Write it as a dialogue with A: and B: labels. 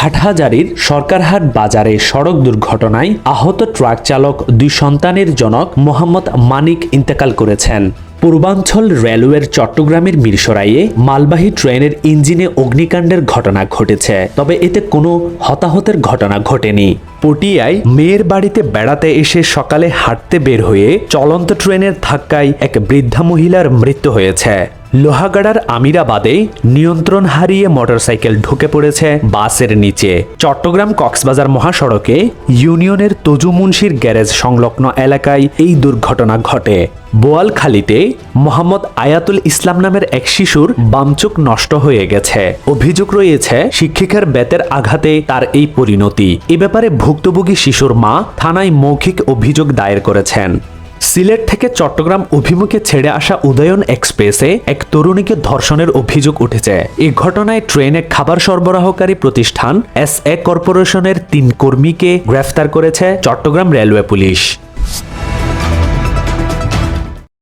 A: হাটহাজারির সরকারহাট বাজারে সড়ক দুর্ঘটনায় আহত ট্রাক চালক দুই সন্তানের জনক মোহাম্মদ মানিক ইন্তেকাল করেছেন। পূর্বাঞ্চল রেলওয়ের চট্টগ্রামের মিরসরাইয়ে মালবাহী ট্রেনের ইঞ্জিনে অগ্নিকাণ্ডের ঘটনা ঘটেছে, তবে এতে কোনো হতাহতের ঘটনা ঘটেনি। পটিয়ায় মেয়ের বাড়িতে বেড়াতে এসে সকালে হাঁটতে বের হয়ে চলন্ত ট্রেনের ধাক্কায় এক বৃদ্ধা মহিলার মৃত্যু হয়েছে। লোহাগাড়ার আমিরাবাদে নিয়ন্ত্রণ হারিয়ে মোটরসাইকেল ঢুকে পড়েছে বাসের নিচে। চট্টগ্রাম কক্সবাজার মহাসড়কে ইউনিয়নের তজু মুন্সির গ্যারেজ সংলগ্ন এলাকায় এই দুর্ঘটনা ঘটে। বোয়ালখালীতে মোহাম্মদ আয়াতুল ইসলাম নামের এক শিশুর বামচোখ নষ্ট হয়ে গেছে। অভিযোগ রয়েছে, শিক্ষিকার বেতের আঘাতে তার এই পরিণতি। এ ব্যাপারে ভুক্তভোগী শিশুর মা থানায় মৌখিক অভিযোগ দায়ের করেছেন। সিলেট থেকে চট্টগ্রাম অভিমুখে ছেড়ে আসা উদয়ন এক্সপ্রেসে এক তরুণীকে ধর্ষণের অভিযোগ উঠেছে। এ ঘটনায় ট্রেনে খাবার সরবরাহকারী প্রতিষ্ঠান এস এ কর্পোরেশনের তিন কর্মীকে গ্রেফতার করেছে চট্টগ্রাম রেলওয়ে পুলিশ।